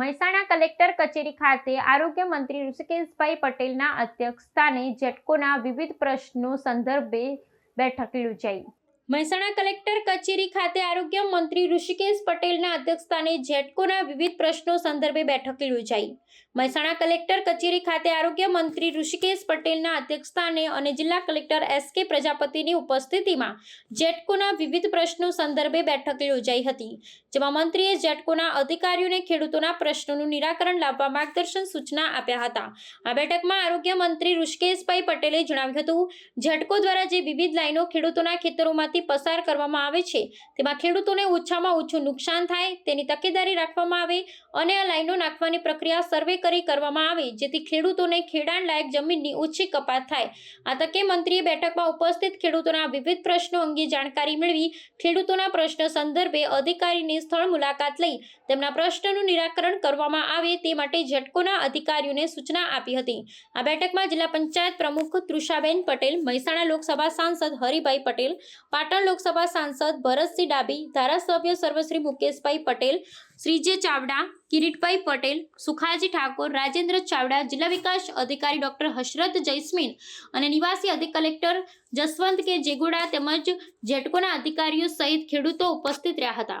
Mehsana collector કચેરી ખાતે આરોગ્ય મંત્રી ઋષિકેશભાઈ પટેલના અધ્યક્ષસ્થાને જેટકોના વિવિધ પ્રશ્નો સંદર્ભે બેઠક યોજાઈ. મહેસાણા કલેક્ટર કચેરી ખાતે આરોગ્ય મંત્રી ઋષિકેશ પટેલના અધ્યક્ષસ્થાને જેટકોના વિવિધ પ્રશ્નો સંદર્ભે બેઠક યોજાઈ. મહેસાણા કલેક્ટર કચેરી ખાતે આરોગ્ય મંત્રી ઋષિકેશ પટેલના અધ્યક્ષસ્થાને અને જિલ્લા કલેક્ટર એસ કે પ્રજાપતિની ઉપસ્થિતિમાં જેટકોના વિવિધ પ્રશ્નો સંદર્ભે બેઠક યોજાઈ હતી, જેમાં મંત્રીએ જેટકોના અધિકારીઓને ખેડૂતોના પ્રશ્નોનું નિરાકરણ લાવવા માર્ગદર્શન સૂચના આપ્યા હતા. આ બેઠકમાં આરોગ્ય મંત્રી ઋષિકેશભાઈ પટેલે જણાવ્યું હતું જેટકો દ્વારા જે વિવિધ લાઈનો ખેડૂતોના ખેતરોમાંથી પસાર કરવામાં આવે છે. તેમાં ખેડૂતોને ઓછામાં ઓછું નુકસાન થાય, તેની તકેદારી રાખવામાં આવે અને આ લાઈનો નાખવાની પ્રક્રિયા સર્વે કરી કરવામાં આવે, જેથી ખેડૂતોને ખેડાણ લાયક જમીનની ઓછી કપાત થાય. આ તકે મંત્રીએ બેઠકમાં ઉપસ્થિત ખેડૂતોના વિવિધ પ્રશ્નો અંગે જાણકારી મેળવી, ખેડૂતોના પ્રશ્ન સંદર્ભે અધિકારીની સ્થળ મુલાકાત લઈ તેમના પ્રશ્નનું નિરાકરણ કરવામાં આવે તે માટે ઝટકોના અધિકારીઓને સૂચના આપી હતી. આ બેઠકમાં જિલ્લા પંચાયત પ્રમુખ તૃષાબેન પટેલ, મહેસાણા લોકસભા સાંસદ હરિભાઈ પટેલ પાટણ લોકસભા સાંસદ ભરતસિંહ ડાબી, ધારાસભ્ય સર્વશ્રી મુકેશભાઈ પટેલ, શ્રીજે ચાવડા, કિરીટભાઈ પટેલ, સુખાજી ઠાકોર, રાજેન્દ્ર ચાવડા, જિલ્લા વિકાસ અધિકારી ડોક્ટર હશરત જૈસ્મીન અને નિવાસી અધિક કલેક્ટર જસવંત કે જેગોડા તેમજ જેટકોના અધિકારીઓ સહિત ખેડૂતો ઉપસ્થિત રહ્યા હતા.